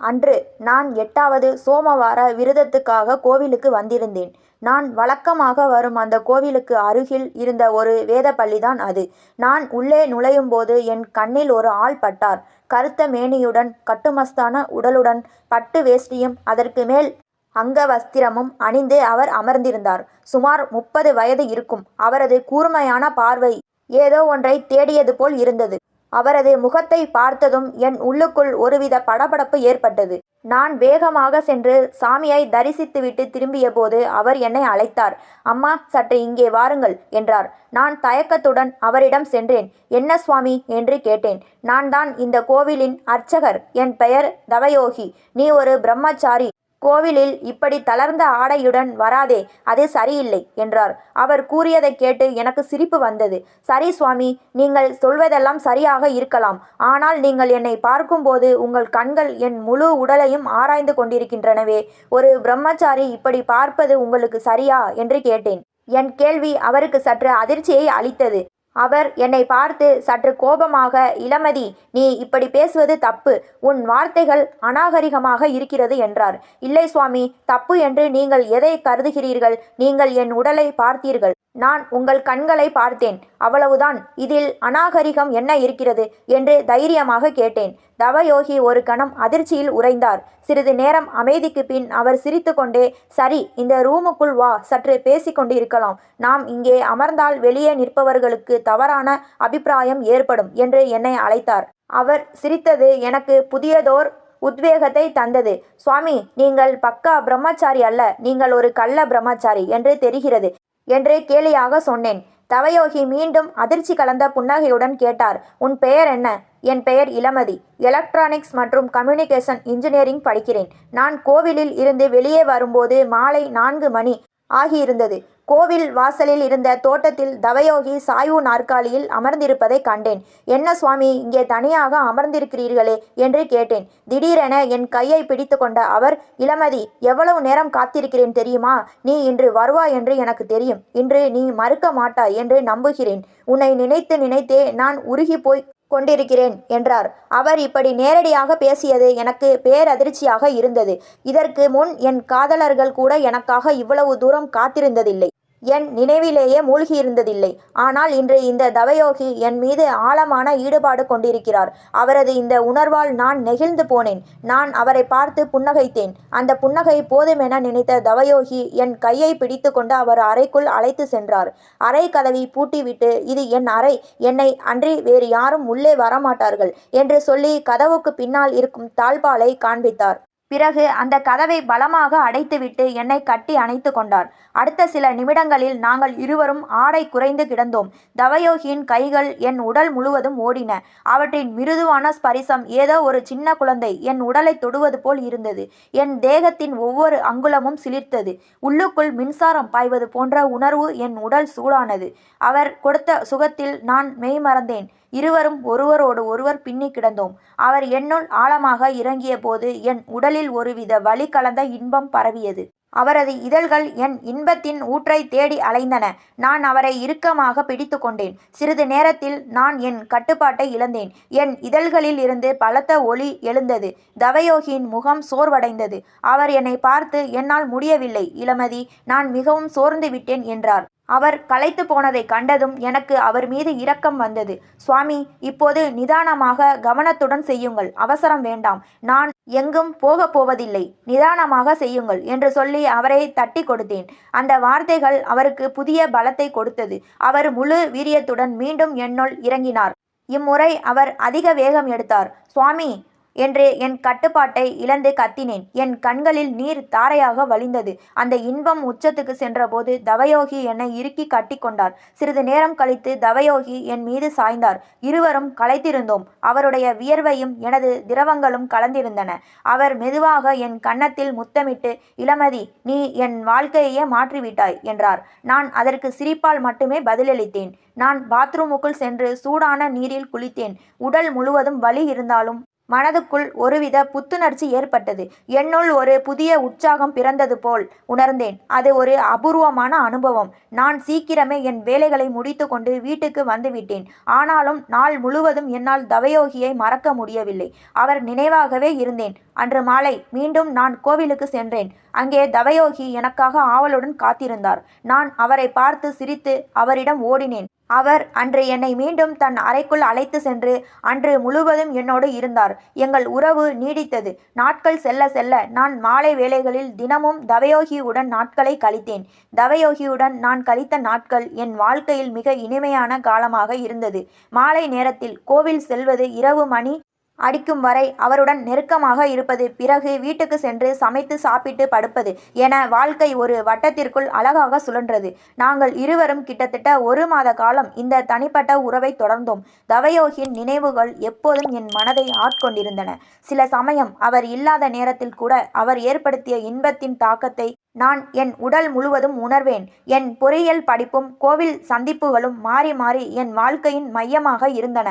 அன்று நான் எட்டாவது சோமவார விரதத்துக்காக கோவிலுக்கு வந்திருந்தேன். நான் வழக்கமாக வரும் அந்த கோவிலுக்கு அருகில் இருந்த ஒரு வேத பள்ளிதான் அது. நான் உள்ளே நுழையும் போது என் கண்ணில் ஒரு ஆள் பட்டார். கருத்த மேனியுடன் கட்டுமஸ்தான உடலுடன் பட்டு வேஷ்டியும் அதற்கு மேல் அங்கவஸ்திரமும் அணிந்து அவர் அமர்ந்திருந்தார். சுமார் முப்பது வயது இருக்கும். அவரது கூர்மையான பார்வை ஏதோ ஒன்றைத் தேடியது போல் இருந்தது. அவரது முகத்தை பார்த்ததும் என் உள்ளுக்குள் ஒருவித படபடப்பு ஏற்பட்டது. நான் வேகமாக சென்று சாமியை தரிசித்துவிட்டு திரும்பியபோது அவர் என்னை அழைத்தார். அம்மா சற்று இங்கே வாருங்கள் என்றார். நான் தயக்கத்துடன் அவரிடம் சென்றேன். என்ன சுவாமி? என்று கேட்டேன். நான் தான் இந்த கோவிலின் அர்ச்சகர். என் பெயர் தவயோகி. நீ ஒரு பிரம்மச்சாரி. கோவிலில் இப்படி தளர்ந்த ஆடையுடன் வராதே. அது சரியில்லை என்றார். அவர் கூறியதைக் கேட்டு எனக்கு சிரிப்பு வந்தது. சரி சுவாமி. நீங்கள் சொல்வதெல்லாம் சரியாக இருக்கலாம். ஆனால் நீங்கள் என்னை பார்க்கும்போது உங்கள் கண்கள் என் முழு உடலையும் ஆராய்ந்து கொண்டிருக்கின்றனவே. ஒரு பிரம்மச்சாரி இப்படி பார்ப்பது உங்களுக்கு சரியா? என்று கேட்டேன். என் கேள்வி அவருக்கு சற்று அதிர்ச்சியை அளித்தது. அவர் என்னை பார்த்து சற்று கோபமாக இளமதி நீ இப்படி பேசுவது தப்பு. உன் வார்த்தைகள் அநாகரிகமாக இருக்கிறது என்றார். இல்லை சுவாமி. தப்பு என்று நீங்கள் எதை கருதுகிறீர்கள்? நீங்கள் என் உடலை பார்த்தீர்கள். நான் உங்கள் கண்களை பார்த்தேன். அவ்வளவுதான். இதில் அநாகரிகம் என்ன இருக்கிறது? என்று தைரியமாக கேட்டேன். தவயோகி ஒரு கணம் அதிர்ச்சியில் உறைந்தார். சிறிது நேரம் அமைதிக்கு பின் அவர் சிரித்துக்கொண்டே சரி இந்த ரூமுக்குள் வா சற்று பேசிக் கொண்டிருக்கலாம். நாம் இங்கே அமர்ந்தால் வெளியே நிற்பவர்களுக்கு தவறான அபிப்பிராயம் ஏற்படும் என்று என்னை அழைத்தார். அவர் சிரித்தது எனக்கு புதியதோர் உத்வேகத்தை தந்தது. சுவாமி நீங்கள் பக்கா பிரம்மச்சாரி அல்ல. நீங்கள் ஒரு கள்ள பிரம்மச்சாரி என்று தெரிகிறது என்று கேலியாக சொன்னேன். தவயோகி மீண்டும் அதிர்ச்சி கலந்த புன்னகையுடன் கேட்டார். உன் பெயர் என்ன? என் பெயர் இளமதி. எலக்ட்ரானிக்ஸ் மற்றும் கம்யூனிகேஷன் இன்ஜினியரிங் படிக்கிறேன். நான் கோவிலில் இருந்து வெளியே வரும்போது மாலை நான்கு மணி ஆகியிருந்தது. கோவில் வாசலில் இருந்த தோட்டத்தில் தவயோகி சாய்வு நாற்காலியில் அமர்ந்திருப்பதைக் கண்டேன். என்ன சுவாமி இங்கே தனியாக அமர்ந்திருக்கிறீர்களே? என்று கேட்டேன். திடீரென என் கையைப் பிடித்துக்கொண்ட அவர் இளமதி எவ்வளவு நேரம் காத்திருக்கிறேன் தெரியுமா? நீ இன்று வருவாய் என்று எனக்கு தெரியும். இன்று நீ மறுக்க மாட்டாய் என்று நம்புகிறேன். உன்னை நினைத்து நினைத்தே நான் உருகிப்போய்க் கொண்டிருக்கிறேன் என்றார். அவர் இப்படி நேரடியாக பேசியது எனக்கு பேரதிர்ச்சியாக இருந்தது. இதற்கு முன் என் காதலர்கள் கூட எனக்காக இவ்வளவு தூரம் காத்திருந்ததில்லை. என் நினைவிலேயே மூழ்கியிருந்ததில்லை. ஆனால் இன்று இந்த தவயோகி என் மீது ஆழமான ஈடுபாடு கொண்டிருக்கிறார். அவரது இந்த உணர்வால் நான் நெகிழ்ந்து போனேன். நான் அவரைப் பார்த்து புன்னகைத்தேன். அந்த புன்னகை போதுமென நினைத்த தவயோகி என் கையைப் பிடித்துக்கொண்டு அவர் அறைக்குள் அழைத்து சென்றார். அறை கதவி பூட்டிவிட்டு இது என் அறை. என்னை அன்றி வேறு யாரும் உள்ளே வரமாட்டார்கள் என்று சொல்லி கதவுக்குப் பின்னால் இருக்கும் தாழ்பாலை காண்பித்தார். பிறகு அந்த கதவை பலமாக அடைத்துவிட்டு என்னை கட்டி அணைத்து கொண்டார். அடுத்த சில நிமிடங்களில் நாங்கள் இருவரும் ஆடை குறைந்து கிடந்தோம். தவயோகியின் கைகள் என் உடல் முழுவதும் ஓடின. அவற்றின் மிருதுவான ஸ்பரிசம் ஏதோ ஒரு சின்ன குழந்தை என் உடலை தொடுவது போல் இருந்தது. என் தேகத்தின் ஒவ்வொரு அங்குலமும் சிலிர்த்தது. உள்ளுக்குள் மின்சாரம் பாய்வது போன்ற உணர்வு என் உடல் சூடானது. அவர் கொடுத்த சுகத்தில் நான் மெய்மறந்தேன். இருவரும் ஒருவரோடு ஒருவர் பின்னிக் கிடந்தோம். அவர் என்னுள் ஆழமாக இறங்கியபோது என் உடலில் ஒருவித வலி கலந்த இன்பம் பரவியது. அவரது இதழ்கள் என் இன்பத்தின் ஊற்றைத் தேடி அலைந்தன. நான் அவரை இறுக்கமாக பிடித்து கொண்டேன். சிறிது நேரத்தில் நான் என் கட்டுப்பாட்டை இழந்தேன். என் இதழ்களில் இருந்து பலத்த ஒளி எழுந்தது. தவயோகியின் முகம் சோர்வடைந்தது. அவர் என்னை பார்த்து என்னால் முடியவில்லை இளமதி. நான் மிகவும் சோர்ந்து விட்டேன் என்றார். அவர் களைத்து போனதை கண்டதும் எனக்கு அவர் மீது இரக்கம் வந்தது. சுவாமி இப்போது நிதானமாக கவனத்துடன் செய்யுங்கள். அவசரம் வேண்டாம். நான் எங்கும் போகப் போவதில்லை. நிதானமாக செய்யுங்கள் என்று சொல்லி அவரை தட்டிக் கொடுத்தேன். அந்த வார்த்தைகள் அவருக்கு புதிய பலத்தை கொடுத்தது. அவர் முழு வீரியத்துடன் மீண்டும் என்னுள் இறங்கினார். இம்முறை அவர் அதிக வேகம் எடுத்தார். சுவாமி என்று என் கட்டுப்பாட்டை இழந்து கத்தினேன். என் கண்களில் நீர் தாரையாக வழிந்தது. அந்த இன்பம் உச்சத்துக்கு சென்றபோது தவயோகி என்னை இறுக்கி கட்டி கொண்டார். சிறிது நேரம் கழித்து தவயோகி என் மீது சாய்ந்தார். இருவரும் களைத்திருந்தோம். அவருடைய வியர்வையும் எனது திரவங்களும் கலந்திருந்தன. அவர் மெதுவாக என் கன்னத்தில் முத்தமிட்டு இளமதி நீ என் வாழ்க்கையையே மாற்றிவிட்டாய் என்றார். நான் அதற்கு சிரிப்பால் மட்டுமே பதிலளித்தேன். நான் பாத்ரூமுக்குள் சென்று சூடான நீரில் குளித்தேன். உடல் முழுவதும் வலி இருந்தாலும் மனதுக்குள் ஒருவித புத்துணர்ச்சி ஏற்பட்டது. என்னுள் ஒரு புதிய உற்சாகம் பிறந்தது போல் உணர்ந்தேன். அது ஒரு அபூர்வமான அனுபவம். நான் சீக்கிரமே என் வேலைகளை முடித்துக்கொண்டு வீட்டுக்கு வந்துவிட்டேன். ஆனாலும் நாள் முழுவதும் என்னால் தவயோகியை மறக்க முடியவில்லை. அவர் நினைவாகவே இருந்தேன். அன்று மாலை மீண்டும் நான் கோவிலுக்கு சென்றேன். அங்கே தவயோகி எனக்காக ஆவலுடன் காத்திருந்தார். நான் அவரை பார்த்து சிரித்து அவரிடம் ஓடினேன். அவர் அன்று என்னை மீண்டும் தன் அறைக்குள் அழைத்து சென்று அன்று முழுவதும் என்னோடு இருந்தார். எங்கள் உறவு நீடித்தது. நாட்கள் செல்ல செல்ல நான் மாலை வேளைகளில் தினமும் தவயோகியுடன் நாட்களை கழித்தேன். தவயோகியுடன் நான் கழித்த நாட்கள் என் வாழ்க்கையில் மிக இனிமையான காலமாக இருந்தது. மாலை நேரத்தில் கோவில் செல்வது இரவு மணி அடிக்கும் வரை அவருடன் நெருக்கமாக இருப்பது பிறகு வீட்டுக்கு சென்று சமைத்து சாப்பிட்டு படுப்பது என வாழ்க்கை ஒரு வட்டத்திற்குள் அழகாக சுழன்றது. நாங்கள் இருவரும் கிட்டத்தட்ட ஒரு மாத காலம் இந்த தனிப்பட்ட உறவை தொடர்ந்தோம். தவயோகியின் நினைவுகள் எப்போதும் என் மனதை ஆட்கொண்டிருந்தன. சில சமயம் அவர் இல்லாத நேரத்தில் கூட அவர் ஏற்படுத்திய இன்பத்தின் தாக்கத்தை நான் என் உடல் முழுவதும் உணர்வேன். என் பொறியியல் படிப்பும் கோவில் சந்திப்புகளும் மாறி மாறி என் வாழ்க்கையின் மையமாக இருந்தன.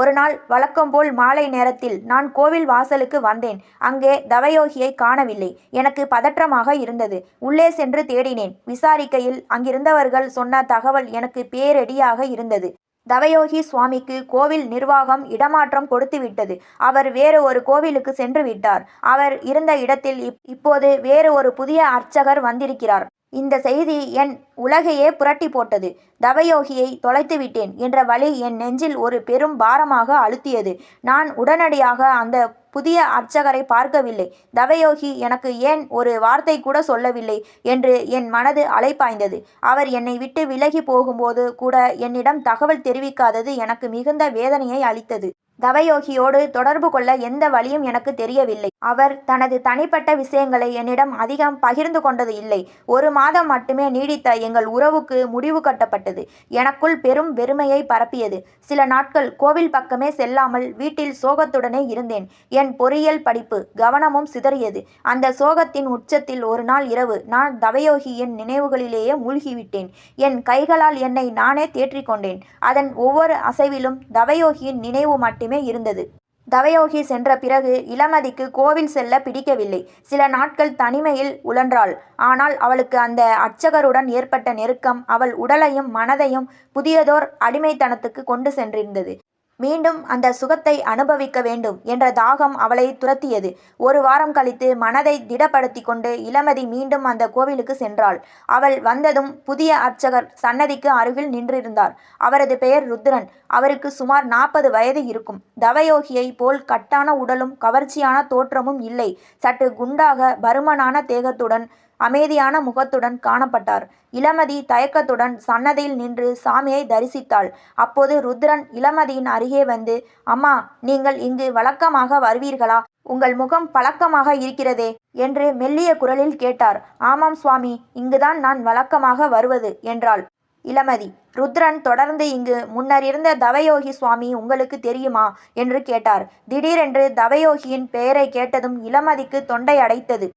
ஒரு நாள் வழக்கம்போல் மாலை நேரத்தில் நான் கோவில் வாசலுக்கு வந்தேன். அங்கே தவயோகியை காணவில்லை. எனக்கு பதற்றமாக இருந்தது. உள்ளே சென்று தேடினேன். விசாரிக்கையில் அங்கிருந்தவர்கள் சொன்ன தகவல் எனக்கு பேரடியாக இருந்தது. தவயோகி சுவாமிக்கு கோவில் நிர்வாகம் இடமாற்றம் கொடுத்துவிட்டது. அவர் வேறு ஒரு கோவிலுக்கு சென்று விட்டார். அவர் இருந்த இடத்தில் இப் இப்போது வேறு ஒரு புதிய அர்ச்சகர் வந்திருக்கிறார். இந்த செய்தி என் உலகையே புரட்டி போட்டது. தவயோகியை தொலைத்து விட்டேன் என்ற வழி என் நெஞ்சில் ஒரு பெரும் பாரமாக அழுத்தியது. நான் உடனடியாக அந்த புதிய அர்ச்சகரை பார்க்கவில்லை. தவயோகி எனக்கு ஏன் ஒரு வார்த்தை கூட சொல்லவில்லை என்று என் மனது அலைப்பாய்ந்தது. அவர் என்னை விட்டு விலகி போகும்போது கூட என்னிடம் தகவல் தெரிவிக்காதது எனக்கு மிகுந்த வேதனையை அளித்தது. தவயோகியோடு தொடர்பு கொள்ள எந்த வழியும் எனக்கு தெரியவில்லை. அவர் தனது தனிப்பட்ட விஷயங்களை என்னிடம் அதிகம் பகிர்ந்து கொண்டது இல்லை. ஒரு மாதம் மட்டுமே நீடித்த எங்கள் உறவுக்கு முடிவு கட்டப்பட்டது. எனக்குள் பெரும் வெறுமையை பரப்பியது. சில நாட்கள் கோவில் பக்கமே செல்லாமல் வீட்டில் சோகத்துடனே இருந்தேன். என் பொறியியல் படிப்பு கவனமும் சிதறியது. அந்த சோகத்தின் உச்சத்தில் ஒரு நாள் இரவு நான் தவயோகியின் நினைவுகளிலேயே மூழ்கிவிட்டேன். என் கைகளால் என்னை நானே தேற்றிக்கொண்டேன். அதன் ஒவ்வொரு அசைவிலும் தவயோகியின் நினைவு மட்டும் இருந்தது. தவயோகி சென்ற பிறகு இளமதிக்கு கோவில் செல்ல பிடிக்கவில்லை. சில நாட்கள் தனிமையில் உழன்றாள். ஆனால் அவளுக்கு அந்த அர்ச்சகருடன் ஏற்பட்ட நெருக்கம் அவள் உடலையும் மனதையும் புதியதோர் அடிமைத்தனத்துக்கு கொண்டு சென்றிருந்தது. மீண்டும் அந்த சுகத்தை அனுபவிக்க வேண்டும் என்ற தாகம் அவளை துரத்தியது. ஒரு வாரம் கழித்து மனதை திடப்படுத்தி கொண்டு இளமதி மீண்டும் அந்த கோவிலுக்கு சென்றாள். அவள் வந்ததும் புதிய அர்ச்சகர் சன்னதிக்கு அருகில் நின்றிருந்தார். அவரது பெயர் ருத்ரன். அவருக்கு சுமார் நாற்பது வயது இருக்கும். தவயோகியை போல் கட்டான உடலும் கவர்ச்சியான தோற்றமும் இல்லை. சற்று குண்டாக பருமனான தேகத்துடன் அமைதியான முகத்துடன் காணப்பட்டார். இளமதி தயக்கத்துடன் சன்னதியில் நின்று சாமியை தரிசித்தாள். அப்போது ருத்ரன் இளமதியின் அருகே வந்து அம்மா நீங்கள் இங்கு வழக்கமாக வருவீர்களா? உங்கள் முகம் பழக்கமாக இருக்கிறதே? என்று மெல்லிய குரலில் கேட்டார். ஆமாம் சுவாமி இங்குதான் நான் வழக்கமாக வருவது என்றாள். இளமதி ருத்ரன் தொடர்ந்து இங்கு முன்னர் இருந்த தவயோகி சுவாமி உங்களுக்கு தெரியுமா? என்று கேட்டார். திடீரென்று தவயோகியின் பெயரை கேட்டதும் இளமதிக்கு தொண்டை அடைத்தது.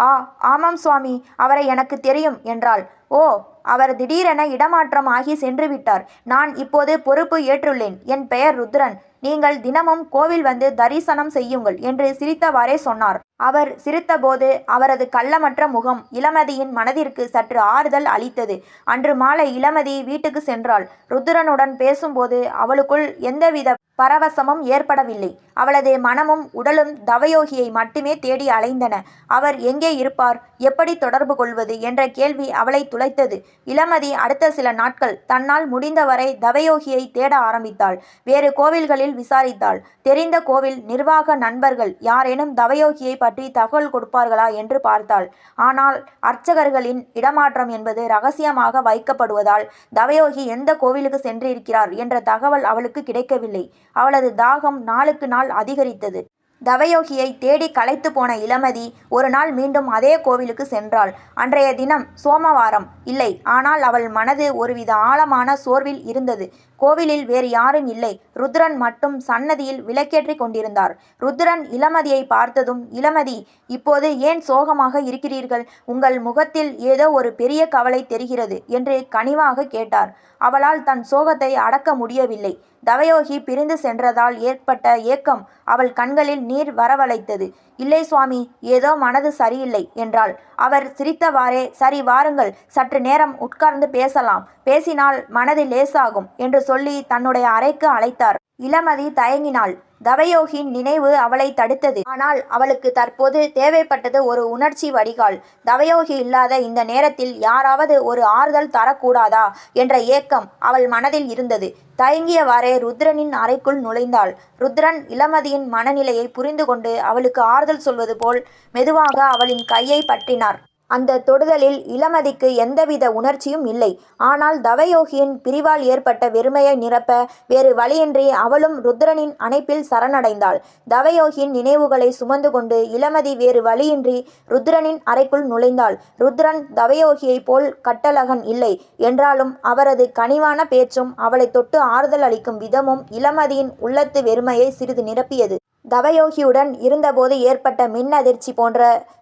ஆ ஆமாம் சுவாமி அவரை எனக்கு தெரியும் என்றாள். ஓ அவர் திடீரென இடமாற்றம் ஆகி சென்று விட்டார் நான் இப்போது பொறுப்பு ஏற்றுள்ளேன். என் பெயர் ருத்ரன். நீங்கள் தினமும் கோவில் வந்து தரிசனம் செய்யுங்கள் என்று சிரித்தவாறே சொன்னார். அவர் சிரித்தபோது அவரது கள்ளமற்ற முகம் இளமதியின் மனதிற்கு சற்று ஆறுதல் அளித்தது. அன்று மாலை இளமதி வீட்டுக்கு சென்றாள். ருத்ரனுடன் பேசும்போது அவளுக்குள் எந்தவித பரவசமும் ஏற்படவில்லை. அவளது மனமும் உடலும் தவயோகியை மட்டுமே தேடி அலைந்தன. அவர் எங்கே இருப்பார்? எப்படி தொடர்பு கொள்வது? என்ற கேள்வி அவளை துளைத்தது இளமதி அடுத்த சில நாட்கள் தன்னால் முடிந்தவரை தவயோகியை தேட ஆரம்பித்தாள். வேறு கோவில்களில் விசாரித்தாள். தெரிந்த கோவில் நிர்வாக நண்பர்கள் யாரேனும் தவயோகியை பற்றி தகவல் கொடுப்பார்களா என்று பார்த்தாள். ஆனால் அர்ச்சகர்களின் இடமாற்றம் என்பது ரகசியமாக வைக்கப்படுவதால் தவயோகி எந்த கோவிலுக்கு சென்றிருக்கிறார் என்ற தகவல் அவளுக்கு கிடைக்கவில்லை. அவளது தாகம் நாளுக்கு நாள் அதிகரித்தது. தவயோகியை தேடி களைத்து போன இளமதி ஒரு நாள் மீண்டும் அதே கோவிலுக்கு சென்றாள். அன்றைய தினம் சோமவாரம். இல்லை ஆனால் அவள் மனது ஒருவித ஆழமான சோர்வில் இருந்தது. கோவிலில் வேறு யாரும் இல்லை. ருத்ரன் மட்டும் சன்னதியில் விளக்கேற்றி கொண்டிருந்தார். ருத்ரன் இளமதியை பார்த்ததும் இளமதி இப்போது ஏன் சோகமாக இருக்கிறீர்கள்? உங்கள் முகத்தில் ஏதோ ஒரு பெரிய கவலை தெரிகிறது என்று கனிவாக கேட்டார். அவளால் தன் சோகத்தை அடக்க முடியவில்லை. தவயோகி பிரிந்து சென்றதால் ஏற்பட்ட ஏக்கம் அவள் கண்களில் நீர் வரவழைத்தது. இல்லை சுவாமி ஏதோ மனது சரியில்லை என்றாள். அவர் சிரித்தவாறே சரி வாருங்கள் சற்று நேரம் உட்கார்ந்து பேசலாம். பேசினால் மனது லேசாகும் என்று சொல்லி தன்னுடைய அறைக்கு அழைத்தார். இளமதி தயங்கினாள். தவயோகின் நினைவு அவளை தடுத்தது. ஆனால் அவளுக்கு தற்போது தேவைப்பட்டது ஒரு உணர்ச்சி வடிகால். தவயோகி இல்லாத இந்த நேரத்தில் யாராவது ஒரு ஆறுதல் தரக்கூடாதா என்ற ஏக்கம் அவள் மனதில் இருந்தது. தயங்கியவாறே ருத்ரனின் அறைக்குள் நுழைந்தாள். ருத்ரன் இளமதியின் மனநிலையை புரிந்து கொண்டு அவளுக்கு ஆறுதல் சொல்வது போல் மெதுவாக அவளின் கையை பற்றினார். அந்த தொடுதலில் இளமதிக்கு எந்தவித உணர்ச்சியும் இல்லை. ஆனால் தவயோகியின் பிரிவால் ஏற்பட்ட வெறுமையை நிரப்ப வேறு வழியின்றி அவளும் ருத்ரனின் அணைப்பில் சரணடைந்தாள். தவயோகியின் நினைவுகளை சுமந்து கொண்டு இளமதி வேறு வழியின்றி ருத்ரனின் அறைக்குள் நுழைந்தாள். ருத்ரன் தவயோகியைப் போல் கட்டழகன் இல்லை. என்றாலும் அவரது கனிவான பேச்சும் அவளை தொட்டு ஆறுதல் அளிக்கும் விதமும் இளமதியின் உள்ளத்து வெறுமையை சிறிது நிரப்பியது. தவயோகியுடன் இருந்தபோது ஏற்பட்ட மின் அதிர்ச்சி போன்ற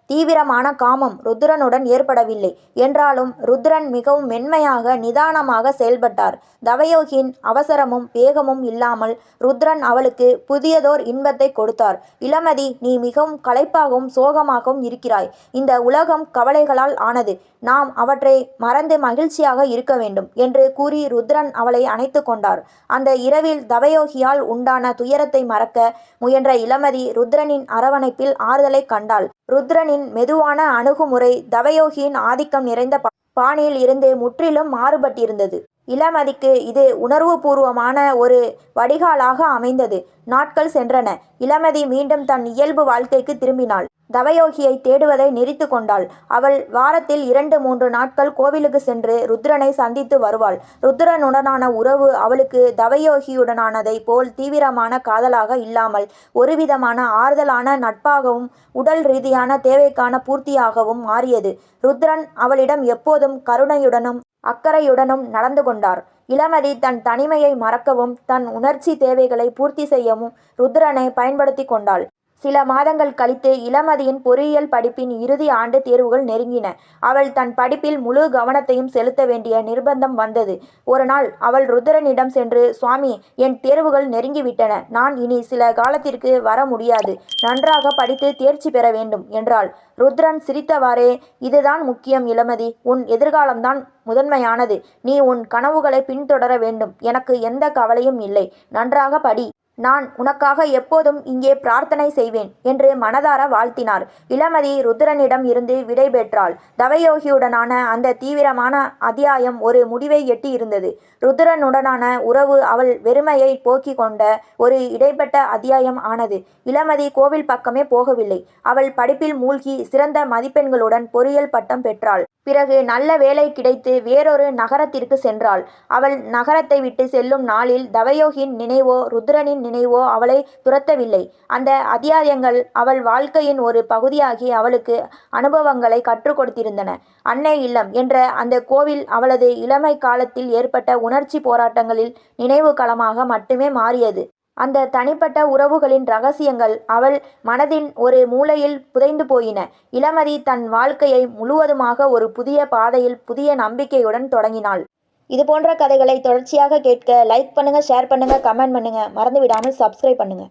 தீவிரமான காமம் ருத்ரனுடன் ஏற்படவில்லை. என்றாலும் ருத்ரன் மிகவும் மென்மையாக நிதானமாக செயல்பட்டார். தவயோகியின் அவசரமும் வேகமும் இல்லாமல் ருத்ரன் அவளுக்கு புதியதோர் இன்பத்தை கொடுத்தார். இளமதி நீ மிகவும் களைப்பாகவும் சோகமாகவும் இருக்கிறாய். இந்த உலகம் கவலைகளால் ஆனது. நாம் அவற்றை மறந்து மகிழ்ச்சியாக இருக்க வேண்டும் என்று கூறி ருத்ரன் அவளை அணைத்து கொண்டார். அந்த இரவில் தவயோகியால் உண்டான துயரத்தை மறக்க முயன்ற இளமதி ருத்ரனின் அரவணைப்பில் ஆறுதலை கண்டாள். ருத்ரனின் மெதுவான அணுகுமுறை தவயோகியின் ஆதிக்கம் நிறைந்த பாணியில் இருந்து முற்றிலும் மாறுபட்டிருந்தது. இளமதிக்கு இது உணர்வுபூர்வமான ஒரு வடிகாலாக அமைந்தது. நாட்கள் சென்றன. இளமதி மீண்டும் தன் இயல்பு வாழ்க்கைக்கு திரும்பினாள். தவயோகியை தேடுவதை நிறுத்து கொண்டாள். அவள் வாரத்தில் இரண்டு மூன்று நாட்கள் கோவிலுக்கு சென்று ருத்ரனை சந்தித்து வருவாள். ருத்ரனுடனான உறவு அவளுக்கு தவயோகியுடனானதை போல் தீவிரமான காதலாக இல்லாமல் ஒருவிதமான ஆறுதலான நட்பாகவும் உடல் ரீதியான தேவைக்கான பூர்த்தியாகவும் மாறியது. ருத்ரன் அவளிடம் எப்போதும் கருணையுடனும் அக்கறையுடனும் நடந்து கொண்டார். இளமதி தன் தனிமையை மறக்கவும் தன் உணர்ச்சி தேவைகளை பூர்த்தி செய்யவும் ருத்ரனை பயன்படுத்தி கொண்டாள். சில மாதங்கள் கழித்து இளமதியின் பொறியியல் படிப்பின் இறுதி ஆண்டு தேர்வுகள் நெருங்கின. அவள் தன் படிப்பில் முழு கவனத்தையும் செலுத்த வேண்டிய நிர்பந்தம் வந்தது. ஒரு நாள் அவள் ருத்ரனிடம் சென்று சுவாமி என் தேர்வுகள் நெருங்கிவிட்டன. நான் இனி சில காலத்திற்கு வர முடியாது. நன்றாக படித்து தேர்ச்சி பெற வேண்டும் என்றாள். ருத்ரன் சிரித்தவாறே இதுதான் முக்கியம் இளமதி. உன் எதிர்காலம்தான் முதன்மையானது. நீ உன் கனவுகளை பின்தொடர வேண்டும். எனக்கு எந்த கவலையும் இல்லை. நன்றாக படி. நான் உனக்காக எப்போதும் இங்கே பிரார்த்தனை செய்வேன் என்று மனதார வாழ்த்தினார். இளமதி ருத்ரனிடம் இருந்து விடை பெற்றாள். தவயோகியுடனான அந்த தீவிரமான அத்தியாயம் ஒரு முடிவை எட்டி இருந்தது. ருத்ரனுடனான உறவு அவள் வெறுமையை போக்கிக் கொண்ட ஒரு இடைப்பட்ட அத்தியாயம் ஆனது. இளமதி கோவில் பக்கமே போகவில்லை. அவள் படிப்பில் மூழ்கி சிறந்த மதிப்பெண்களுடன் பொறியியல் பட்டம் பெற்றாள். பிறகு நல்ல வேலை கிடைத்து வேறொரு நகரத்திற்கு சென்றாள். அவள் நகரத்தை விட்டு செல்லும் நாளில் தவயோகியின் நினைவோ ருத்ரனின் நினைவோ அவளை துரத்தவில்லை. அந்த அத்தியாயங்கள் அவள் வாழ்க்கையின் ஒரு பகுதியாகி அவளுக்கு அனுபவங்களை கற்றுக் கொடுத்திருந்தன. அன்னை இல்லம் என்ற அந்த கோவில் அவளது இளமை காலத்தில் ஏற்பட்ட உணர்ச்சி போராட்டங்களில் நினைவு களமாக மட்டுமே மாறியது. அந்த தனிப்பட்ட உறவுகளின் ரகசியங்கள் அவள் மனதின் ஒரு மூலையில் புதைந்து போயின. இளமதி தன் வாழ்க்கையை முழுவதுமாக ஒரு புதிய பாதையில் புதிய நம்பிக்கையுடன் தொடங்கினாள். இது போன்ற கதைகளை தொடர்ச்சியாக கேட்க லைக் பண்ணுங்கள் ஷேர் பண்ணுங்கள் கமெண்ட் பண்ணுங்கள் மறந்து விடாமல் சப்ஸ்கிரைப் பண்ணுங்கள்